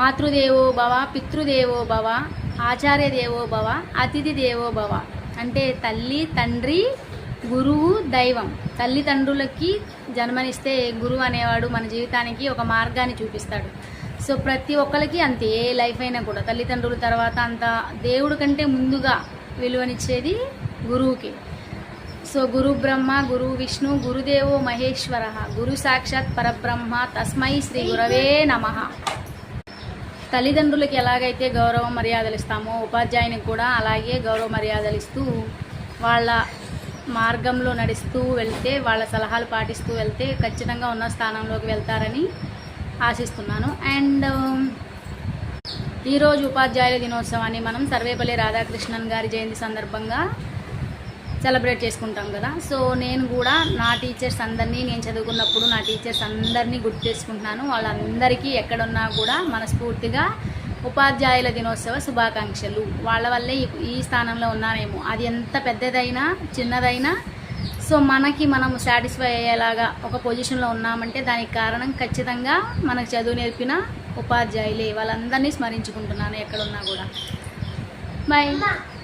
మాతృదేవో భవ పితృదేవో భవ ఆచార్య దేవో భవ అతిథి దేవో భవ. అంటే తల్లి తండ్రి గురువు దైవం. తల్లిదండ్రులకి జన్మనిస్తే గురువు అనేవాడు మన జీవితానికి ఒక మార్గాన్ని చూపిస్తాడు. సో ప్రతి ఒక్కరికి అంతే ఏ లైఫ్ అయినా కూడా. తల్లిదండ్రుల తర్వాత అంత దేవుడి కంటే ముందుగా విలువనిచ్చేది గురువుకి. సో గురు బ్రహ్మ గురు విష్ణు గురుదేవో మహేశ్వర. గురు సాక్షాత్ పరబ్రహ్మ. తస్మై శ్రీ గురవే నమః. తల్లిదండ్రులకి ఎలాగైతే గౌరవ మర్యాదలు ఇస్తామో ఉపాధ్యాయునికి కూడా అలాగే గౌరవ మర్యాదలు ఇస్తూ వాళ్ళ మార్గంలో నడుస్తూ వెళ్తే వాళ్ళ సలహాలు పాటిస్తూ వెళ్తే ఖచ్చితంగా ఉన్న స్థానంలోకి వెళ్తారని ఆశిస్తున్నాను. అండ్ um, ఈరోజు ఉపాధ్యాయుల దినోత్సవాన్ని మనం సర్వేపల్లి రాధాకృష్ణన్ గారి జయంతి సందర్భంగా సెలబ్రేట్ చేసుకుంటాం కదా. సో నేను కూడా నా టీచర్స్ అందరినీ నేను చదువుకున్నప్పుడు నా టీచర్స్ అందరినీ గుర్తు చేసుకుంటున్నాను. వాళ్ళందరికీ ఎక్కడున్నా కూడా మనస్ఫూర్తిగా ఉపాధ్యాయుల దినోత్సవ శుభాకాంక్షలు. వాళ్ళ వల్లే ఈ- స్థానంలో ఉన్నానేమో అది ఎంత పెద్దదైనా చిన్నదైనా సో మనకి మనం సాటిస్ఫై అయ్యేలాగా ఒక పొజిషన్లో ఉన్నామంటే దానికి కారణం ఖచ్చితంగా మనకు చదువు నేర్పిన ఉపాధ్యాయులే. వాళ్ళందరినీ స్మరించుకుంటున్నాను ఎక్కడున్నా కూడా. బాయ్